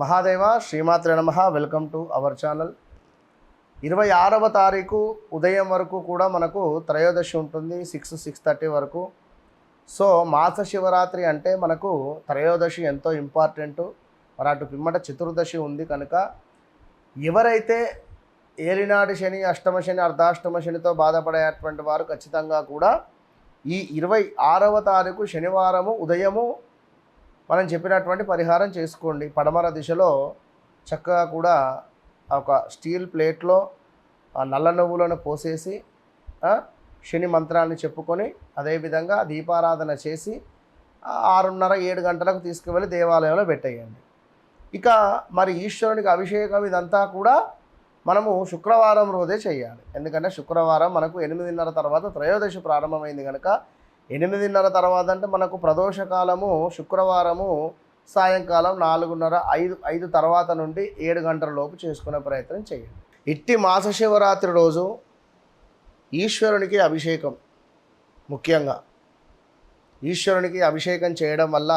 మహాదేవ శ్రీమాత్రే నమ. Welcome to our channel. ఇరవై ఆరవ తారీఖు ఉదయం వరకు కూడా మనకు త్రయోదశి ఉంటుంది సిక్స్ సిక్స్ థర్టీ వరకు. సో మాస శివరాత్రి అంటే మనకు త్రయోదశి ఎంతో ఇంపార్టెంట్. మరి అటు పిమ్మట చతుర్దశి ఉంది కనుక ఎవరైతే ఏలినాటి శని అష్టమ శని అర్ధాష్టమ శనితో బాధపడేటువంటి వారు ఖచ్చితంగా కూడా ఈ ఇరవై ఆరవ తారీఖు శనివారము ఉదయము మనం చెప్పినటువంటి పరిహారం చేసుకోండి. పడమర దిశలో చక్కగా కూడా ఒక స్టీల్ ప్లేట్లో ఆ నల్ల నువ్వులను పోసేసి శని మంత్రాన్ని చెప్పుకొని అదేవిధంగా దీపారాధన చేసి ఆరున్నర ఏడు గంటలకు తీసుకువెళ్ళి దేవాలయంలో పెట్టేయండి. ఇక మరి ఈశ్వరునికి అభిషేకం ఇదంతా కూడా మనము శుక్రవారం రోజే చేయాలి. ఎందుకంటే శుక్రవారం మనకు ఎనిమిదిన్నర తర్వాత త్రయోదశి ప్రారంభమైంది కనుక ఎనిమిదిన్నర తర్వాత అంటే మనకు ప్రదోష కాలము శుక్రవారము సాయంకాలం నాలుగున్నర ఐదు ఐదు తర్వాత నుండి ఏడు గంటల లోపు చేసుకునే ప్రయత్నం చేయండి. ఇట్టి మాస శివరాత్రి రోజు ఈశ్వరునికి అభిషేకం ముఖ్యంగా. ఈశ్వరునికి అభిషేకం చేయడం వల్ల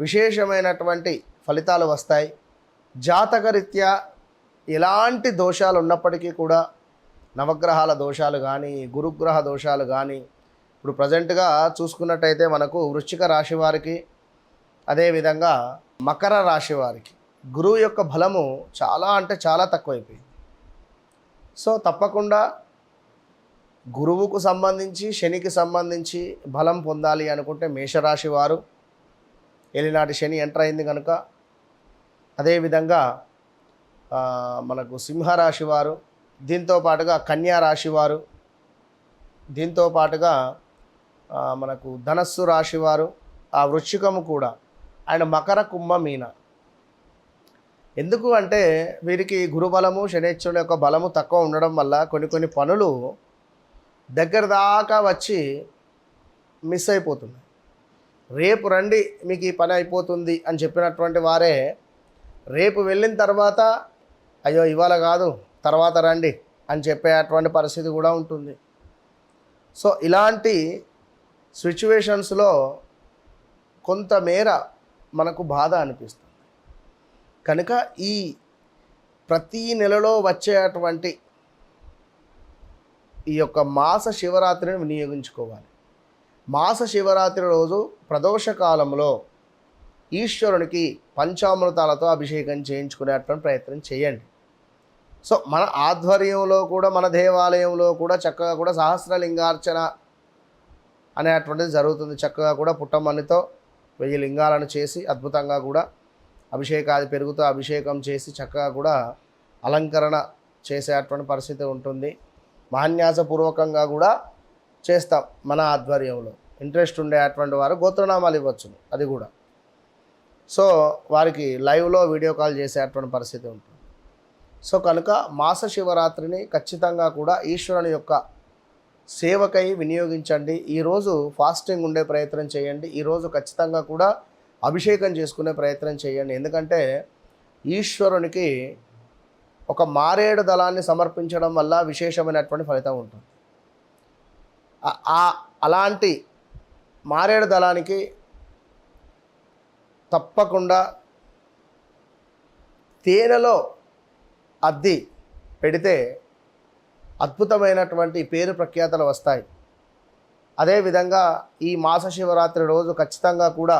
విశేషమైనటువంటి ఫలితాలు వస్తాయి. జాతకరీత్యా ఎలాంటి దోషాలు ఉన్నప్పటికీ కూడా నవగ్రహాల దోషాలు కానీ గురుగ్రహ దోషాలు కానీ ఇప్పుడు ప్రజెంట్గా చూసుకున్నట్టయితే మనకు వృశ్చిక రాశి వారికి అదేవిధంగా మకర రాశి వారికి గురువు యొక్క బలము చాలా అంటే చాలా తక్కువైపోయింది. సో తప్పకుండా గురువుకు సంబంధించి శనికి సంబంధించి బలం పొందాలి అనుకుంటే మేషరాశి వారు ఎలినాటి శని ఎంటర్ అయింది కనుక అదేవిధంగా మనకు సింహరాశి వారు దీంతో పాటుగా కన్యా రాశి వారు దీంతో పాటుగా మనకు ధనస్సు రాశి వారు ఆ వృశ్చికము కూడా ఆయన మకర కుంభ మీన. ఎందుకు అంటే వీరికి గురుబలము శనేశ్వరుని యొక్క బలము తక్కువ ఉండడం వల్ల కొన్ని కొన్ని పనులు దగ్గర దాకా వచ్చి మిస్ అయిపోతుంది రేపు రండి మీకు ఈ పని అయిపోతుంది అని చెప్పినటువంటి వారే రేపు వెళ్ళిన తర్వాత అయ్యో ఇవాళ కాదు తర్వాత రండి అని చెప్పేటువంటి పరిస్థితి కూడా ఉంటుంది. సో ఇలాంటి సిచ్యువేషన్స్లో కొంతమేర మనకు బాధ అనిపిస్తుంది. కనుక ఈ ప్రతీ నెలలో వచ్చేటువంటి ఈ యొక్క మాస శివరాత్రిని వినియోగించుకోవాలి. మాస శివరాత్రి రోజు ప్రదోష కాలంలో ఈశ్వరునికి పంచామృతాలతో అభిషేకం చేయించుకునేటువంటి ప్రయత్నం చేయండి. సో మన ఆధ్వర్యంలో కూడా మన దేవాలయంలో కూడా చక్కగా కూడా సహస్రలింగార్చన అనేటువంటిది జరుగుతుంది. చక్కగా కూడా పుట్టమన్నితో వెయ్యి లింగాలను చేసి అద్భుతంగా కూడా అభిషేకాది పెరుగుతూ అభిషేకం చేసి చక్కగా కూడా అలంకరణ చేసేటువంటి పరిస్థితి ఉంటుంది. మహాన్యాసపూర్వకంగా కూడా చేస్తాం మన ఆధ్వర్యంలో. ఇంట్రెస్ట్ ఉండేటువంటి వారు గోత్రనామాలు ఇవ్వచ్చు అది కూడా. సో వారికి లైవ్లో వీడియో కాల్ చేసేటువంటి పరిస్థితి ఉంటుంది. సో కనుక మాస శివరాత్రిని ఖచ్చితంగా కూడా ఈశ్వరుని యొక్క సేవకై వినియోగించండి. ఈరోజు ఫాస్టింగ్ ఉండే ప్రయత్నం చేయండి. ఈరోజు ఖచ్చితంగా కూడా అభిషేకం చేసుకునే ప్రయత్నం చేయండి. ఎందుకంటే ఈశ్వరునికి ఒక మారేడు దళాన్ని సమర్పించడం వల్ల విశేషమైనటువంటి ఫలితం ఉంటుంది. ఆ- అలాంటి మారేడు దళానికి తప్పకుండా తేనెలో అద్ది పెడితే అద్భుతమైనటువంటి పేరు ప్రఖ్యాతలు వస్తాయి. అదేవిధంగా ఈ మాస శివరాత్రి రోజు ఖచ్చితంగా కూడా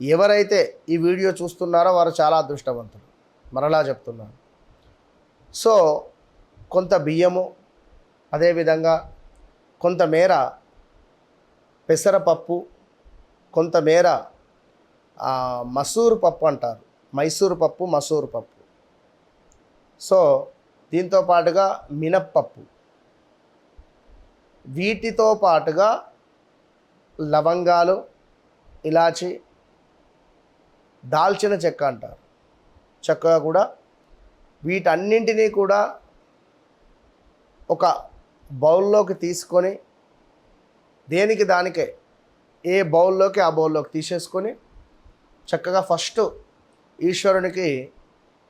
ఎవరైతే ఈ వీడియో చూస్తున్నారో వారు చాలా అదృష్టవంతులు. మరలా చెప్తున్నాను. సో కొంత బియ్యము అదేవిధంగా కొంతమేర పెసరపప్పు కొంతమేర మసూరు పప్పు అంటారు. మైసూరు పప్పు మసూరు పప్పు. సో దీంతో పాటుగా మినప్పప్పు. వీటితో పాటుగా లవంగాలు ఇలాచి దాల్చిన చెక్క అంటారు. చక్కగా కూడా వీటన్నింటినీ కూడా ఒక బౌల్లోకి తీసుకొని దేనికి దానికే ఏ బౌల్లోకి ఆ బౌల్లోకి తీసేసుకొని చక్కగా ఫస్ట్ ఈశ్వరునికి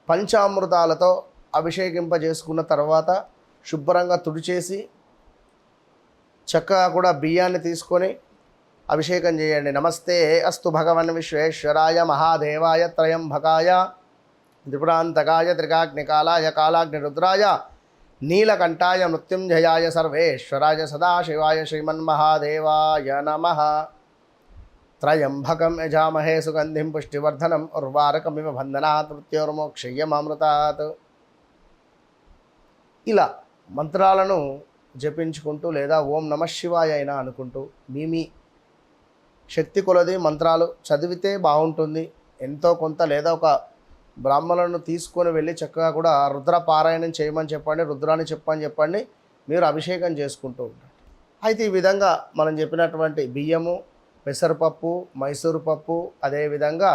పంచామృతాలతో అభిషేకింపజేసుకున్న తర్వాత శుభ్రంగా తుడిచేసి చక్కగా కూడా బియ్యాన్ని తీసుకొని అభిషేకం చేయండి. నమస్తే అస్తు భగవన్ విశ్వేశ్వరాయ మహాదేవాయ త్రయంభకాయ త్రిపురాంతకాయ త్రికాగ్నికాలాయ కాలాగ్నిరుద్రాయ నీలకంఠాయ మృత్యుంజయాయ సర్వేశ్వరాయ సదాశివాయ శ్రీమన్మహాదేవాయ నమ. త్రయంభకం యజామహే సుగంధిం పుష్టివర్ధనం ఉర్వారకమివ బంధనాత్ మృత్యోర్మోక్షయ్యమామృతాత్ ఇలా మంత్రాలను జపించుకుంటూ లేదా ఓం నమ శివాయ అయినా అనుకుంటూ మీ మీ శక్తి కొలది మంత్రాలు చదివితే బాగుంటుంది. ఎంతో కొంత లేదా ఒక బ్రాహ్మణులను తీసుకొని వెళ్ళి చక్కగా కూడా రుద్ర పారాయణం చేయమని చెప్పండి రుద్రాన్ని చెప్పని చెప్పండి మీరు అభిషేకం చేసుకుంటూ ఉంటారు అయితే ఈ విధంగా మనం చెప్పినటువంటి బియ్యము పెసరపప్పు మైసూరు పప్పు అదేవిధంగా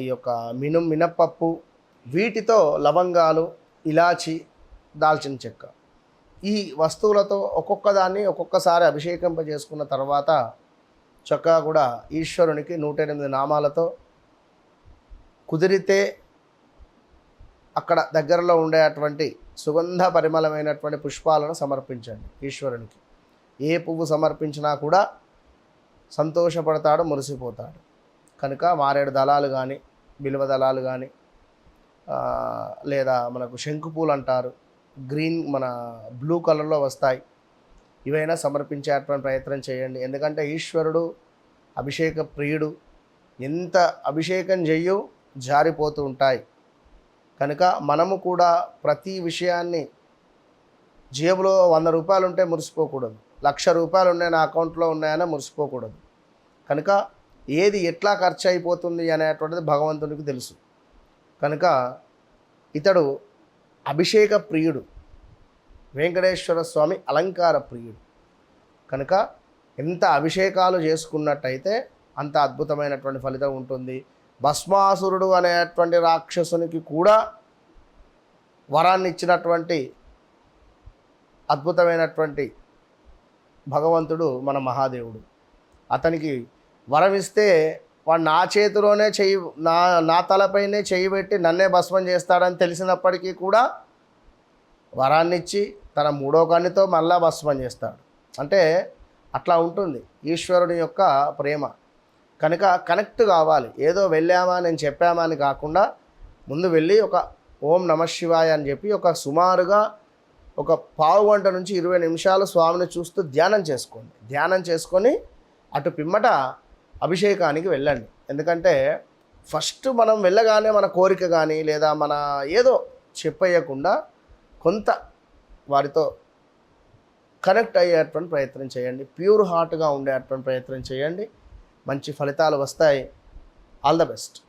ఈ యొక్క మిను మినప్పప్పు వీటితో లవంగాలు ఇలాచి దాల్చిన చెక్క. ఈ వస్తువులతో ఒక్కొక్క దాన్ని ఒక్కొక్కసారి అభిషేకింప చేసుకున్న తర్వాత చక్కగా కూడా ఈశ్వరునికి నూట ఎనిమిది నామాలతో కుదిరితే అక్కడ దగ్గరలో ఉండేటువంటి సుగంధ పరిమళమైనటువంటి పుష్పాలను సమర్పించండి ఈశ్వరునికి. ఏ పువ్వు సమర్పించినా కూడా సంతోషపడతాడు మురిసిపోతాడు. కనుక మారేడు దళాలు కానీ బిలువ దళాలు కానీ లేదా మనకు శంకుపూలు అంటారు గ్రీన్ మన బ్లూ కలర్లో వస్తాయి. ఇవైనా సమర్పించేటువంటి ప్రయత్నం చేయండి. ఎందుకంటే ఈశ్వరుడు అభిషేక ప్రియుడు ఎంత అభిషేకం చెయ్యు జారిపోతూ ఉంటాయి. కనుక మనము కూడా ప్రతి విషయాన్ని జేబులో వంద రూపాయలు ఉంటే మురిసిపోకూడదు. లక్ష రూపాయలు ఉన్నాయి నా అకౌంట్లో ఉన్నాయని మురిసిపోకూడదు. కనుక ఏది ఎట్లా ఖర్చు అయిపోతుంది అనేటువంటిది భగవంతునికి తెలుసు. కనుక ఇతడు అభిషేక ప్రియుడు వెంకటేశ్వర స్వామి అలంకార ప్రియుడు. కనుక ఎంత అభిషేకాలు చేసుకున్నట్టయితే అంత అద్భుతమైనటువంటి ఫలితం ఉంటుంది. భస్మాసురుడు అనేటువంటి రాక్షసునికి కూడా వరాన్ని ఇచ్చినటువంటి అద్భుతమైనటువంటి భగవంతుడు మన మహాదేవుడు. అతనికి వరం ఇస్తే వాడు నా చేతిలోనే చెయ్యి నా నా తలపైనే చెయ్యి పెట్టి నన్నే భస్మం చేస్తాడని తెలిసినప్పటికీ కూడా వరాన్ని ఇచ్చి తన మూడో కన్నుతో మళ్ళా భస్మం చేస్తాడు. అంటే అట్లా ఉంటుంది. ఈశ్వరుని యొక్క ప్రేమ. కనుక కనెక్ట్ కావాలి. ఏదో వెళ్ళామా నేను చెప్పామా అని కాకుండా ముందు వెళ్ళి ఒక ఓం నమ శివాయ అని చెప్పి ఒక సుమారుగా ఒక పావు గంట నుంచి ఇరవై నిమిషాలు స్వామిని చూస్తూ ధ్యానం చేసుకోండి. ధ్యానం చేసుకొని అటు పిమ్మట అభిషేకానికి వెళ్ళండి. ఎందుకంటే ఫస్ట్ మనం వెళ్ళగానే మన కోరిక కానీ లేదా మన ఏదో చెప్పేయకుండా కొంత వారితో కనెక్ట్ అయ్యేటువంటి ప్రయత్నం చేయండి. ప్యూర్ హార్ట్గా ఉండేటువంటి ప్రయత్నం చేయండి. మంచి ఫలితాలు వస్తాయి. All the best.